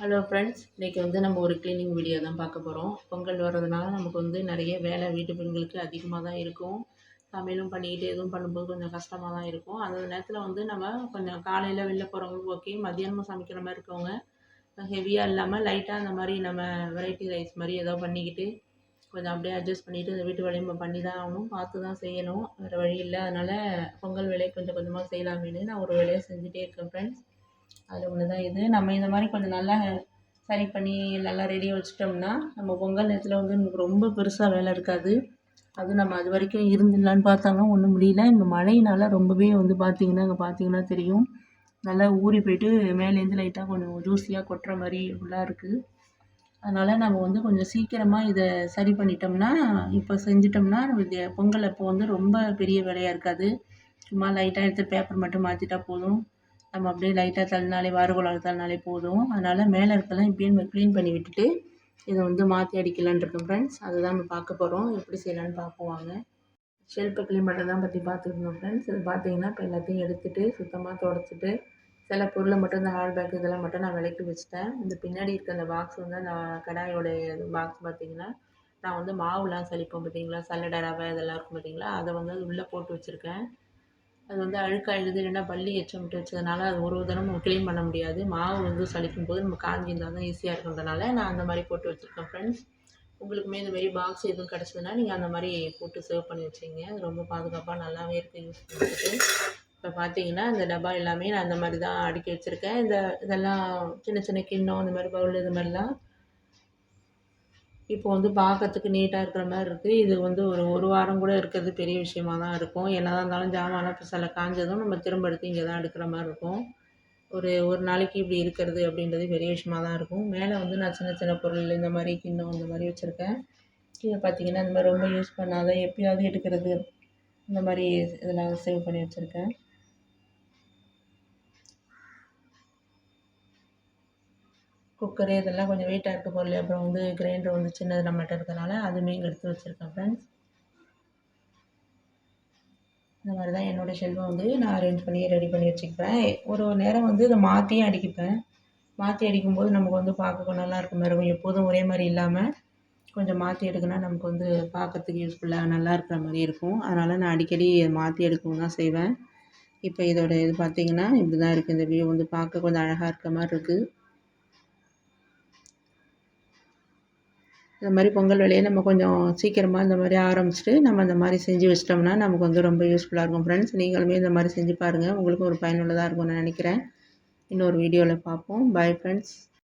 Hello friends இன்றைக்கி வந்து நம்ம ஒரு க்ளீனிங் வீடியோ தான் பார்க்க போகிறோம் பொங்கல் வர்றதுனால நமக்கு வந்து நிறைய வேலை வீட்டு பெண்களுக்கு அதிகமாக தான் இருக்கும். சமையலும் பண்ணிக்கிட்டு எதுவும் பண்ணும்போது கொஞ்சம் கஷ்டமாக தான் இருக்கும். அந்த நேரத்தில் வந்து நம்ம கொஞ்சம் காலையில் வெளில போகிறவங்களுக்கு ஓகே மதியானமும் சமைக்கிற மாதிரி இருக்கவங்க ஹெவியாக இல்லாமல் லைட்டாக அந்த மாதிரி நம்ம வெரைட்டி ரைஸ் மாதிரி ஏதோ பண்ணிக்கிட்டு கொஞ்சம் அப்படியே அட்ஜஸ்ட் பண்ணிவிட்டு இந்த வீட்டு வேலையும் நம்ம பண்ணி தான் ஆகணும். பார்த்து தான் செய்யணும். வேறு வழி இல்லை. அதனால் பொங்கல் வேலையை கொஞ்சம் கொஞ்சமாக செய்யலாமேனு நான் ஒரு வேலையை செஞ்சுட்டே இருக்கேன் ஃப்ரெண்ட்ஸ் அதில் ஒன்று தான் இது நம்ம இந்த மாதிரி கொஞ்சம் நல்லா சரி பண்ணி நல்லா ரெடியாக வச்சிட்டோம்னா நம்ம பொங்கல் நேரத்தில் வந்து நமக்கு ரொம்ப பெருசாக வேலை இருக்காது. அது நம்ம அது வரைக்கும் இருந்துடலான்னு பார்த்தாலும் ஒன்றும் முடியல. இந்த மழையினால் ரொம்பவே வந்து பார்த்திங்கன்னா அங்கே பார்த்திங்கன்னா தெரியும். நல்லா ஊறி போயிட்டு மேலேருந்து லைட்டாக கொஞ்சம் ஜூஸியாக கொட்டுற மாதிரி ஃபுல்லாக இருக்குது அதனால் நம்ம வந்து கொஞ்சம் சீக்கிரமாக இதை சரி பண்ணிட்டோம்னா இப்போ செஞ்சிட்டோம்னா நம்ம பொங்கல் அப்போ வந்து ரொம்ப பெரிய வேலையாக இருக்காது. சும்மா லைட்டாக எடுத்து பேப்பர் மட்டும் மாற்றிட்டா போதும். நம்ம அப்படியே லைட்டாக தள்ளினாலே வாறுகோலாக தள்ளினாலே போதும். அதனால் மேலே இருக்கலாம் இப்படியே நம்ம க்ளீன் பண்ணி விட்டுட்டு இதை வந்து மாற்றி அடிக்கலான் இருக்கோம் ஃப்ரெண்ட்ஸ் அதுதான் நம்ம பார்க்க போகிறோம் எப்படி செய்யலான்னு பார்ப்போம் வாங்க. ஷெல்ஃபை க்ளீன் பண்ணுறது தான் பற்றி பார்த்துருந்தோம் ஃப்ரெண்ட்ஸ் இது பார்த்தீங்கன்னா இப்போ எல்லாத்தையும் எடுத்துகிட்டு சுத்தமாக தொடச்சிட்டு சில பொருளை மட்டும் இந்த ஹேண்ட் பேக் இதெல்லாம் மட்டும் நான் விளக்கி வச்சுட்டேன். இந்த பின்னாடி இருக்க அந்த பாக்ஸ் வந்து அந்த கடாயோடைய பாக்ஸ் பார்த்தீங்கன்னா நான் வந்து மாவுலாம் சளிப்போம் பார்த்தீங்களா? சல்லடை ரவை இதெல்லாம் இருக்கும் பார்த்தீங்களா? அதை வந்து உள்ளே போட்டு வச்சுருக்கேன். அது வந்து அழுக்காயிடுது இல்லைன்னா பல்லி எச்சம் விட்டு வச்சதுனால அது ஒரு தினமும் நம்ம க்ளீன் பண்ண முடியாது. மாவு வந்து சலிக்கும் போது நம்ம காஞ்சிருந்தால் தான் ஈஸியாக இருக்கிறதுனால நான் அந்த மாதிரி போட்டு வச்சுருக்கேன் ஃப்ரெண்ட்ஸ் உங்களுக்குமே இந்த மாதிரி பாக்ஸ் எதுவும் கிடச்சதுன்னா நீங்கள் அந்த மாதிரி போட்டு சேவ் பண்ணி வச்சிங்க அது ரொம்ப பாதுகாப்பாக நல்லாவே இருக்குது யூஸ் பண்ணுறதுக்கு இப்போ பார்த்தீங்கன்னா இந்த டப்பா எல்லாமே நான் அந்த மாதிரி தான் அடுக்கி வச்சுருக்கேன். இந்த இதெல்லாம் சின்ன சின்ன கிண்ணம் இந்த மாதிரி பவுல் இது மாதிரிலாம் இப்போ வந்து பார்க்கறதுக்கு நீட்டாக இருக்கிற மாதிரி இருக்குது இது வந்து ஒரு ஒரு வாரம் கூட இருக்கிறது பெரிய விஷயமா தான் இருக்கும். என்ன தான் இருந்தாலும் ஜாமான்லாம் இப்போ சில காஞ்சதும் நம்ம திரும்ப எடுத்து இங்கே தான் எடுக்கிற மாதிரி இருக்கும். ஒரு ஒரு நாளைக்கு இப்படி இருக்கிறது அப்படின்றது பெரிய விஷயமாக தான் இருக்கும். மேலே வந்து நான் சின்ன சின்ன பொருள் இந்த மாதிரி கிண்ணம் இந்த மாதிரி வச்சுருக்கேன். கீழே பார்த்தீங்கன்னா இந்த மாதிரி ரொம்ப யூஸ் பண்ணாத எப்பயாவது எடுக்கிறது. இந்த மாதிரி இதெல்லாம் சேவ் பண்ணி வச்சுருக்கேன். குக்கரு இதெல்லாம் கொஞ்சம் வெயிட்டாக இருக்க பொருள். அப்புறம் வந்து கிரைண்டர் வந்து சின்னது நம்மகிட்ட இருக்கனால அதுவுமே இங்கே எடுத்து வச்சுருக்கேன் ஃப்ரெண்ட்ஸ் இந்த மாதிரி தான் என்னோடய ஷெல்ஃபை வந்து நான் அரேஞ்ச் பண்ணி ரெடி பண்ணி வச்சுக்கிப்பேன் ஒரு ஒரு நேரம் வந்து இதை மாற்றியும் அடிக்கிப்பேன். மாற்றி அடிக்கும்போது நமக்கு வந்து பார்க்க நல்லா இருக்க மாதிரி இருக்கும் எப்போதும் ஒரே மாதிரி இல்லாமல் கொஞ்சம் மாற்றி எடுக்கினா நமக்கு வந்து பார்க்கறதுக்கு யூஸ்ஃபுல்லாக நல்லா இருக்கிற மாதிரி இருக்கும். அதனால் நான் அடிக்கடி மாற்றி எடுக்கவும் தான் செய்வேன். இப்போ இதோட இது பார்த்திங்கன்னா இப்படி தான் இருக்குது இந்த வியூ வந்து பார்க்க கொஞ்சம் அழகாக இருக்க மாதிரி இருக்குது இந்த மாதிரி பொங்கல் வேலையை நம்ம கொஞ்சம் சீக்கிரமாக இந்த மாதிரி ஆரம்பிச்சுட்டு நம்ம இந்த மாதிரி செஞ்சு வச்சிட்டோம்னா நமக்கு வந்து ரொம்ப யூஸ்ஃபுல்லாக இருக்கும் ஃப்ரெண்ட்ஸ் நீங்களுமே இந்த மாதிரி செஞ்சு பாருங்கள் உங்களுக்கும் ஒரு பயனுள்ளதாக இருக்கும்னு நினைக்கிறேன். இன்னொரு வீடியோவில் பார்ப்போம். Bye friends